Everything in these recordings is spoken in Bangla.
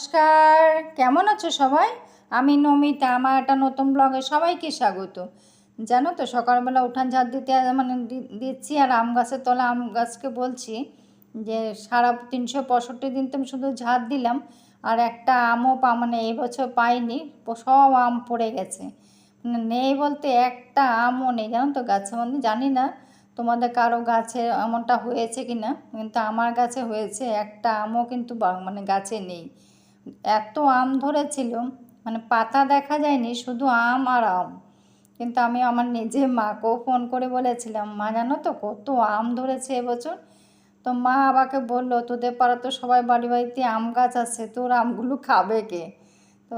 নমস্কার। কেমন আছো সবাই? আমি নমিতা, আমার একটা নতুন ব্লগে সবাইকে স্বাগত। জানো তো, সকালবেলা উঠান ঝাড় দিতে মানে দিচ্ছি, আর আম গাছের তলা আম গাছকে বলছি যে, সারা তিনশো পঁয়ষট্টি দিন তো আমি শুধু ঝাড় দিলাম, আর একটা আমও পা মানে এবছর পাইনি সব আম পড়ে গেছে। মানে নেই বলতে একটা আমও নেই, জানো তো গাছের মধ্যে জানি না তোমাদের কারও গাছে এমনটা হয়েছে কি না কিন্তু আমার গাছে হয়েছে একটা আমও কিন্তু মানে গাছে নেই। এত আম ধরেছিল মানে পাতা দেখা যায়নি, শুধু আম আর আম। কিন্তু আমি আমার নিজে মাকেও ফোন করে বলেছিলাম, মা, জানো তো কত আম ধরেছে এবছর? তো মা আমাকে বলল, তোদের পাড়া তো সবাই বাড়ি বাড়িতে আম গাছ আছে, তোর আমগুলো খাবে কে? তো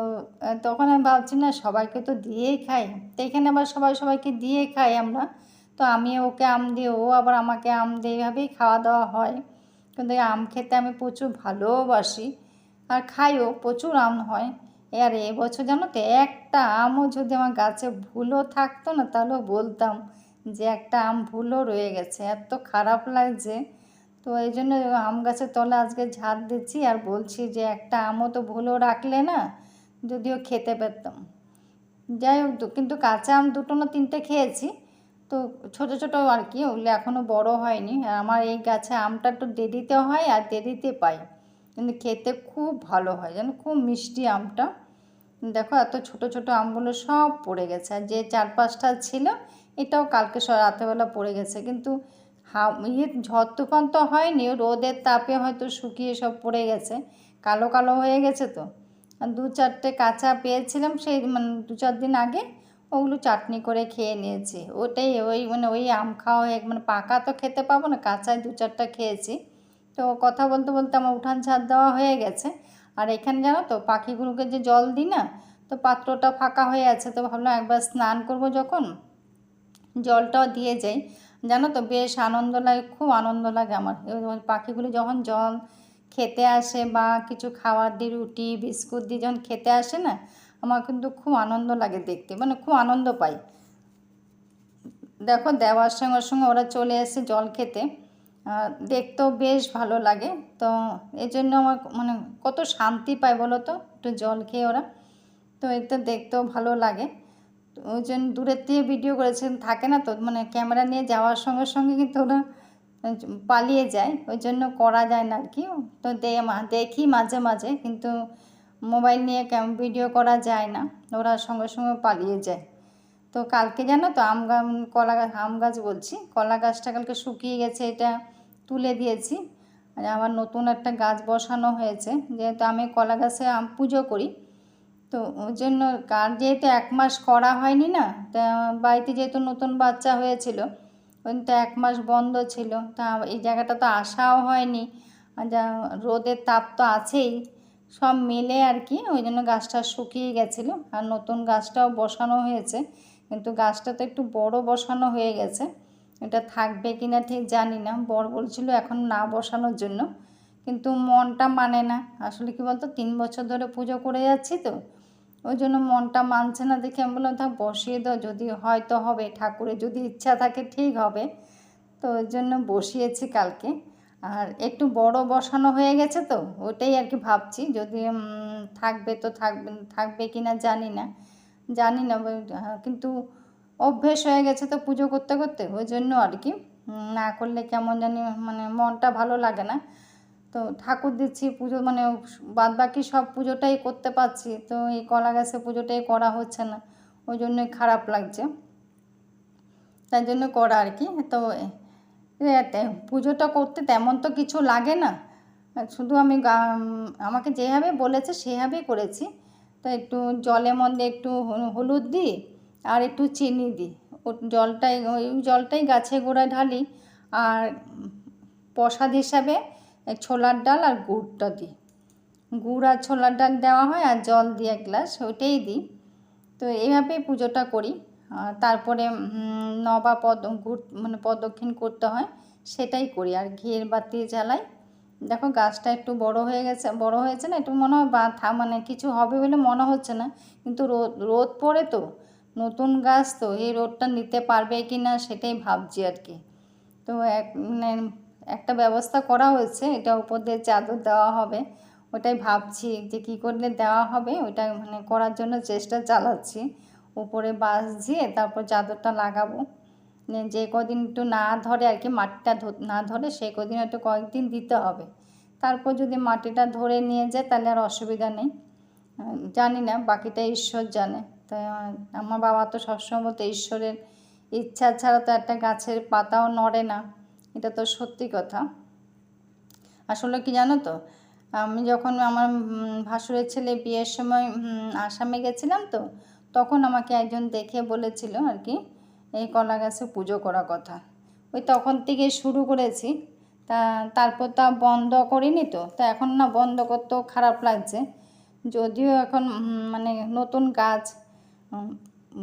তখন আমি ভাবছি, না, সবাইকে তো দিয়েই খাই। তো এখানে আবার সবাই সবাইকে দিয়ে খাই আমরা। তো আমি ওকে আম দিই ও আবার আমাকে আম দিয়ে এইভাবেই খাওয়া দাওয়া হয়। কিন্তু আম খেতে আমি প্রচুর ভালোবাসি। আর খাইও, প্রচুর আম হয়। আর এবছর জানো তো একটা আমও যদি আমার গাছে ভুলও থাকতো না, তাহলেও বলতাম যে একটা আম ভুলও রয়ে গেছে। এত খারাপ লাগছে। তো এই জন্য আম গাছের তলা আজকে ঝাড় দিচ্ছি আর বলছি যে একটা আমও তো ভুলও রাখলে না, যদিও খেতে পেতাম যাই হোক কিন্তু কাঁচা আম দুটো না তিনটে খেয়েছি। তো ছোট ছোট আর কি, ওগুলো এখনও বড় হয়নি। আর আমার এই গাছে আমটা একটু দেরিতে হয় আর দেরিতে পাই। কিন্তু খেতে খুব ভালো হয়। যেন খুব মিষ্টি আমটা। দেখো, এত ছোট ছোট আমগুলো সব পড়ে গেছে। আর যে চার পাঁচটা ছিল, এটাও কালকে রাতেবেলা পড়ে গেছে। কিন্তু হা ইয়ে ঝড় তুফান তো হয়নি, রোদের তাপে হয়তো শুকিয়ে সব পড়ে গেছে। কালো কালো হয়ে গেছে তো। দু চারটে কাঁচা পেয়েছিলাম, সেই মানে দু চার দিন আগে, ওগুলো চাটনি করে খেয়ে নিয়েছি। ওটাই ওই মানে ওই আম খাওয়া হয়ে মানে পাকা তো খেতে পাবো না, কাঁচায় দু চারটা খেয়েছি। তো কথা বলতে বলতে আমার উঠান ছাদ দেওয়া হয়ে গেছে। আর এখানে জানো তো, পাখিগুলোকে যে জল দিই না, তো পাত্রটা ফাঁকা হয়ে আছে, তো ভাবলাম একবার স্নান করব যখন। জলটাও দিয়ে যাই। জানো তো, বেশ আনন্দ লাগে, খুব আনন্দ লাগে আমার। পাখিগুলো যখন জল খেতে আসে বা কিছু খাবার দিই রুটি, বিস্কুট দিয়ে যখন খেতে আসে না, আমার কিন্তু খুব আনন্দ লাগে দেখতে মানে খুব আনন্দ পাই। দেখো, দেওয়ার সঙ্গে সঙ্গে ওরা চলে এসে জল খেতে। দেখতেও বেশ ভালো লাগে। তো এই জন্য আমার মানে কত শান্তি পায় বলো তো? একটু জল খেয়ে ওরা। তো এটা দেখতেও ভালো লাগে। ওই জন্য দূরের থেকে ভিডিও করেছেন, থাকে না তো? মানে ক্যামেরা নিয়ে যাওয়ার সঙ্গে সঙ্গে কিন্তু ওরা পালিয়ে যায়। ওই জন্য করা যায় না আর কি। তো দেখি মাঝে মাঝে। কিন্তু মোবাইল নিয়ে ভিডিও করা যায় না। ওরা সঙ্গে সঙ্গে পালিয়ে যায়। তো কালকে জানো তো আম কলা গাছ আম গাছ বলছি। কলা গাছটা কালকে শুকিয়ে গেছে, এটা তুলে দিয়েছি। আর আবার নতুন একটা গাছ বসানো হয়েছে। যেহেতু আমি কলা গাছে আম পুজো করি, তো ওই জন্য কার যেহেতু এক মাস করা হয়নি না, তা বাড়িতে যেহেতু নতুন বাচ্চা হয়েছিল, ওই তো এক মাস বন্ধ ছিল। তা এই জায়গাটা তো আসাও হয়নি। যা রোদের তাপ তো আছেই, সব মিলে আর কি, ওই জন্য গাছটা শুকিয়ে গেছিল। আর নতুন গাছটাও বসানো হয়েছে। কিন্তু গাছটা তো একটু বড় বসানো হয়ে গেছে। এটা থাকবে কি না ঠিক জানি না। বর বলছিল এখন না বসানোর জন্য। কিন্তু মনটা মানে না। আসলে কি বলতো, তিন বছর ধরে পুজো করে যাচ্ছি তো। ওই জন্য মনটা মানছে না দেখে আমি বললাম, থাক, বসিয়ে দাও। যদি হয়তো হবে। ঠাকুরের যদি ইচ্ছা থাকে ঠিক হবে। তো ওই জন্য বসিয়েছি কালকে। আর একটু বড় বসানো হয়ে গেছে তো, ওটাই আর কি ভাবছি। যদি থাকবে তো থাকবে থাকবে কি না জানি না। জানি না কিন্তু অভ্যেস হয়ে গেছে তো পুজো করতে করতে, ওই জন্য আর কি। না করলে কেমন জানি মানে মনটা ভালো লাগে না। তো ঠাকুর দিচ্ছি, পুজো মানে বাদ বাকি সব পুজোটাই করতে পারছি, তো এই কলা গাছে পুজোটাই করা হচ্ছে না, ওই জন্যই খারাপ লাগছে। তাই জন্য করা আর কি, তো পুজোটা করতে তেমন তো কিছু লাগে না। শুধু আমি আমাকে যেভাবে বলেছে সেভাবেই করেছি। তো একটু জলের মধ্যে একটু হলুদ দিই আর একটু চিনি দিই। ও জলটাই ওই জলটাই গাছে গোড়ায় ঢালি আর প্রসাদ হিসাবে ছোলার ডাল আর গুড়টা দিই। গুড় আর ছোলার ডাল দেওয়া হয় আর জল দিয়ে এক গ্লাস ওইটাই দিই। তো এইভাবেই পুজোটা করি। তারপরে নবা পদ মানে প্রদক্ষিণ করতে হয় সেটাই করি। আর ঘিয়ের বাতি জ্বালাই দেখো গাছটা একটু বড় হয়ে গেছে, বড় হয়েছে না, একটু মনে হয় বা থা- মানে কিছু হবে বলে মনে হচ্ছে না। কিন্তু রোদ রোদ পড়ে তো, নতুন গাছ তো, এই রোদটা নিতে পারবে কি না সেটাই ভাবছি আর কি। তো এক মানে একটা ব্যবস্থা করা হয়েছে, এটা উপর দিয়ে চাদর দেওয়া হবে, ওটাই ভাবছি যে কী করলে দেওয়া হবে ওইটা মানে করার জন্য চেষ্টা চালাচ্ছি। উপরে বাঁশ দিয়ে তারপর চাদরটা লাগাবো। যে কদিন একটু না ধরে আর কি মাটিটা না ধরে সেই কদিন একটু কয়েকদিন দিতে হবে। তারপর যদি মাটিটা ধরে নিয়ে যায় তাহলে আর অসুবিধা নেই। জানি না, বাকিটা ঈশ্বর জানে। তো আমার বাবা তো সবসময় বলতো, ঈশ্বরের ইচ্ছা ছাড়া তো একটা গাছের পাতাও নড়ে না। এটা তো সত্যি কথা। আসলে কি জানো তো, আমি যখন আমার ভাসুরের ছেলে বিয়ের সময় আসামে গেছিলাম তো, তখন আমাকে একজন দেখে বলেছিল আর কি এই কলা গাছে পুজো করার কথা। ওই তখন থেকে শুরু করেছি। তা তারপর তা বন্ধ করিনি তো। তা এখন না বন্ধ করতেও খারাপ লাগছে। যদিও এখন মানে নতুন গাছ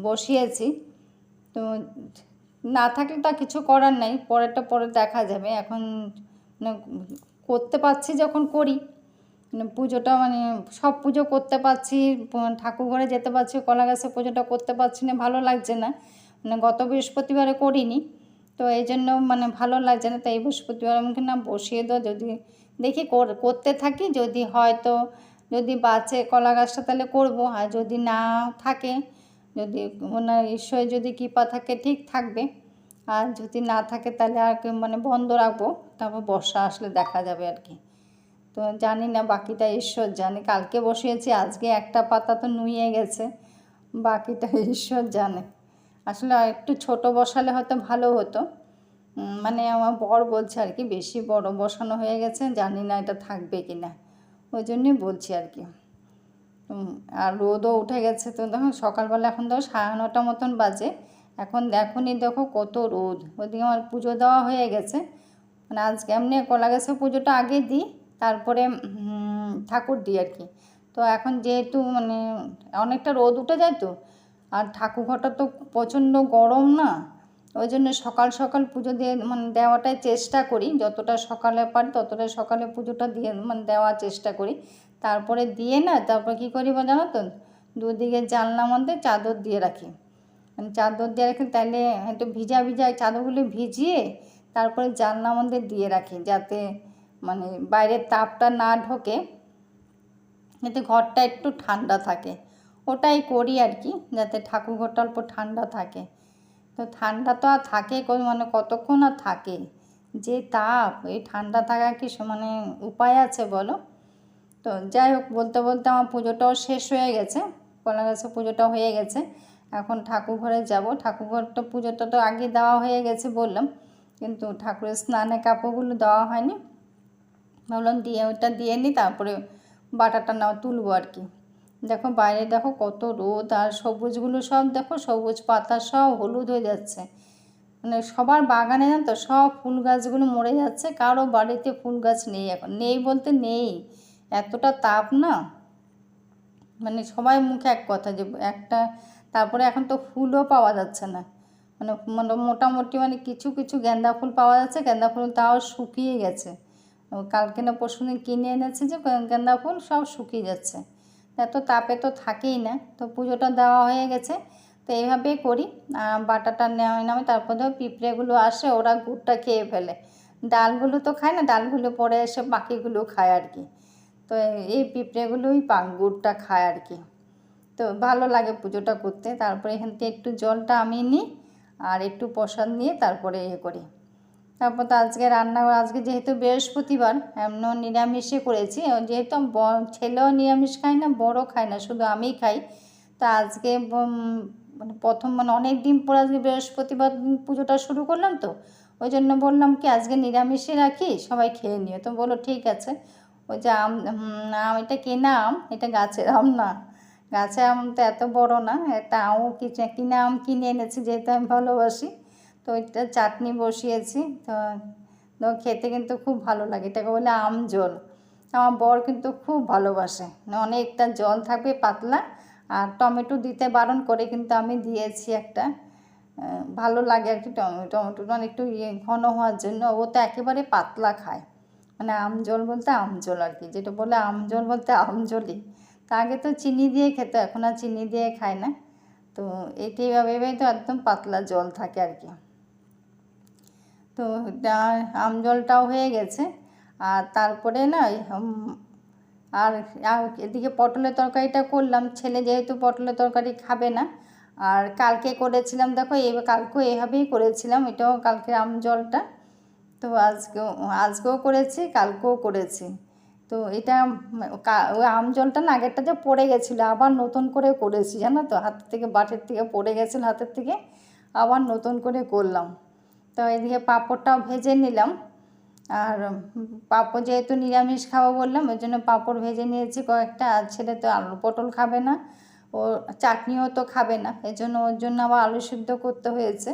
বসিয়েছি। তো না থাকলে তা কিছু করার নেই। পরেরটা পরে দেখা যাবে। এখন মানে করতে পারছি যখন করি। মানে পুজোটা মানে সব পুজো করতে পারছি। ঠাকুর ঘরে যেতে পারছি, কলা গাছের পুজোটা করতে পারছি না, ভালো লাগছে না। মানে গত বৃহস্পতিবারে করিনি। তো এই জন্য মানে ভালো লাগছে না, তাই বৃহস্পতিবার আমাকে না বসিয়ে দাও যদি দেখি করতে থাকি, যদি হয়তো যদি বাঁচে কলা গাছটা তাহলে করব, আর যদি না থাকে, যদি ওনার ঈশ্বরে যদি কৃপা থাকে, ঠিক থাকবে। আর যদি না থাকে তাহলে আর মানে বন্ধ রাখব, তারপর বর্ষা আসলে দেখা যাবে আর কি। তো জানি না বাকিটা ঈশ্বর জানে, কালকে বসিয়েছি, আজকে একটা পাতা তো নুয়ে গেছে, বাকিটা ঈশ্বর জানে। আসলে একটু ছোট বসালে হয়তো ভালো হতো। মানে আমার বর বলছে আর কি, বেশি বড় বসানো হয়ে গেছে, জানি না এটা থাকবে কি না ওই জন্যই বলছি আর কি। আর রোদও উঠে গেছে তো দেখো সকালবেলা এখন ধরো সাড়ে নটা মতন বাজে। এখন এখনই দেখো কত রোদ। ওইদিকে আমার পুজো দেওয়া হয়ে গেছে। মানে আজকে এমনি কলা গাছের পুজোটা আগে দিই, তারপরে ঠাকুর দিই আর কি। তো এখন যেহেতু মানে অনেকটা রোদ উঠে যায় তো আর ঠাকুর ঘরটা তো প্রচণ্ড গরম না? ওই জন্য সকাল সকাল পুজো দিয়ে মানে দেওয়াটাই চেষ্টা করি। যতটা সকালে পারি ততটা সকালে পুজোটা দিয়ে মানে দেওয়ার চেষ্টা করি। তারপরে দিয়ে না, তারপর কী করি বা জানো তো? দুদিকে জানলা মধ্যে চাদর দিয়ে রাখি। মানে চাদর দিয়ে রাখি তাহলে একটু ভিজা ভিজা চাদরগুলো ভিজিয়ে তারপরে জানলা মধ্যে দিয়ে রাখি যাতে মানে বাইরের তাপটা না ঢোকে। যাতে ঘরটা একটু ঠান্ডা থাকে। ওটাই করি আর কি, যাতে ঠাকুর ঘরটা অল্প ঠান্ডা থাকে। তো ঠান্ডা তো আর থাকে মানে কতক্ষণ আর থাকে? যে তাপ, এই ঠান্ডা থাকা কি মানে উপায় আছে বলো? তো যাই হোক, বলতে বলতে আমার পুজোটাও শেষ হয়ে গেছে, কলা গাছে পুজোটা হয়ে গেছে। এখন ঠাকুর ঘরে যাব। ঠাকুর ঘরটা পুজোটা তো আগে দেওয়া হয়ে গেছে বললাম, কিন্তু ঠাকুরের স্নানে কাপড়গুলো দেওয়া হয়নি। ভাবলাম দিয়ে ওটা দিয়ে নিই তারপরে বাটাটা নাও তুলবো আর কি। দেখো বাইরে দেখো কত রোদ আর সবুজগুলো সব দেখো সবুজ পাতা সব হলুদ হয়ে যাচ্ছে। মানে সবার বাগানে জানো তো সব ফুল গাছগুলো মরে যাচ্ছে, কারও বাড়িতে ফুল গাছ নেই এখন। নেই বলতে নেই, এতটা তাপ না? মানে সবাই মুখে এক কথা যে একটা, তারপরে এখন তো ফুলও পাওয়া যাচ্ছে না। মানে মানে মোটামুটি মানে কিছু কিছু গেন্দা ফুল পাওয়া যাচ্ছে, গেন্দা ফুল তাও শুকিয়ে গেছে। কালকে না পরশু কিনে এনেছে যে গেন্দা ফুল সব শুকিয়ে যাচ্ছে। এত তাপে তো থাকেই না। তো পুজোটা দেওয়া হয়ে গেছে। তো এইভাবেই করি। বাটাটা নেওয়া নামে তারপর ধর পিঁপড়েগুলো আসে, ওরা গুড়টা খেয়ে ফেলে। ডালগুলো তো খায় না, ডালগুলো পরে এসে বাকিগুলো খায় আর কি। তো এই পিঁপড়েগুলোই পাক গুড়টা খায় আর কি। তো ভালো লাগে পুজোটা করতে। তারপরে এখান থেকে একটু জলটা আমি নিই, আর একটু প্রসাদ নিয়ে তারপরে ইয়ে করি। তারপর তো আজকে রান্না আজকে যেহেতু বৃহস্পতিবার এমন নিরামিষই করেছি। যেহেতু ছেলেও নিরামিষ খায় না বড় খায় না, শুধু আমিই খাই। তা আজকে মানে প্রথম মানে অনেক দিন পর আজকে বৃহস্পতিবার পুজোটা শুরু করলাম তো। ওই জন্য বললাম কি, আজকে নিরামিষই রাখি, সবাই খেয়ে নিও। তো বলো ঠিক আছে। ওই যে আম আম এটা কেনা আম? এটা গাছের আম না। গাছের আম তো এত বড় না, একটা আমও কিনে আম কিনে এনেছি, যেহেতু আমি ভালোবাসি। তো এটা চাটনি বসিয়েছি, তো খেতে কিন্তু খুব ভালো লাগে। এটাকে বলে আম জল আমার বর কিন্তু খুব ভালোবাসে। মানে অনেকটা জল থাকবে পাতলা, আর টমেটো দিতে বারণ করে কিন্তু আমি দিয়েছি একটা। ভালো লাগে আর কি টমেটো টমেটো মানে একটু ইয়ে ঘন হওয়ার জন্য। ও তো একেবারে পাতলা খায়। মানে আম জল বলতে আম জল আর কি। যেটা বলে আম জল বলতে আম জলই তা আগে তো চিনি দিয়ে খেতো, এখন আর চিনি দিয়ে খায় না। তো এটি এভাবে তো একদম পাতলা জল থাকে আর কি। তো আম জলটাও হয়ে গেছে। আর তারপরে না আর এদিকে পটলের তরকারিটা করলাম। ছেলে যেহেতু পটলের তরকারি খাবে না, আর কালকে করেছিলাম, দেখো এই কালকেও এভাবেই করেছিলাম, এটাও কালকে আম জলটা। তো আজকেও আজকেও করেছি, কালকেও করেছি। তো এটা ওই আম জলটা না আগেরটা যে পড়ে গেছিল, আবার নতুন করে করেছি, জানো তো? হাতের থেকে, বাটির থেকে পড়ে গেছিল হাতের থেকে, আবার নতুন করে করলাম। তো এদিকে পাঁপড়টাও ভেজে নিলাম। আর পাঁপড় যেহেতু নিরামিষ খাব বললাম, ওই জন্য পাঁপড় ভেজে নিয়েছি কয়েকটা। আর ছেলে তো আলু পটল খাবে না, ও চাটনিও তো খাবে না, এই জন্য ওর জন্য আবার আলু সিদ্ধ করতে হয়েছে।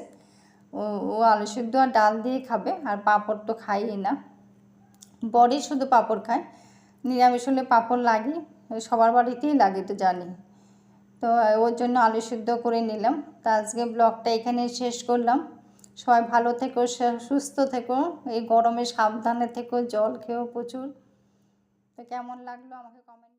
ও আলু সিদ্ধ আর ডাল দিয়ে খাবে, আর পাঁপড় তো খাইই না। বড়ি শুধু পাঁপড় খায়, নিরামিষ হলে পাঁপড় লাগে, সবার বাড়িতেই লাগে তো জানি। তো ওর জন্য আলু সিদ্ধ করে নিলাম। তো আজকে ব্লগটা এখানে শেষ করলাম। সবাই ভালো থেকো সুস্থ থেকো, এই গরমে সাবধানে থেকো, জল খেয়েও প্রচুর। তো কেমন লাগল আমাকে কমেন্ট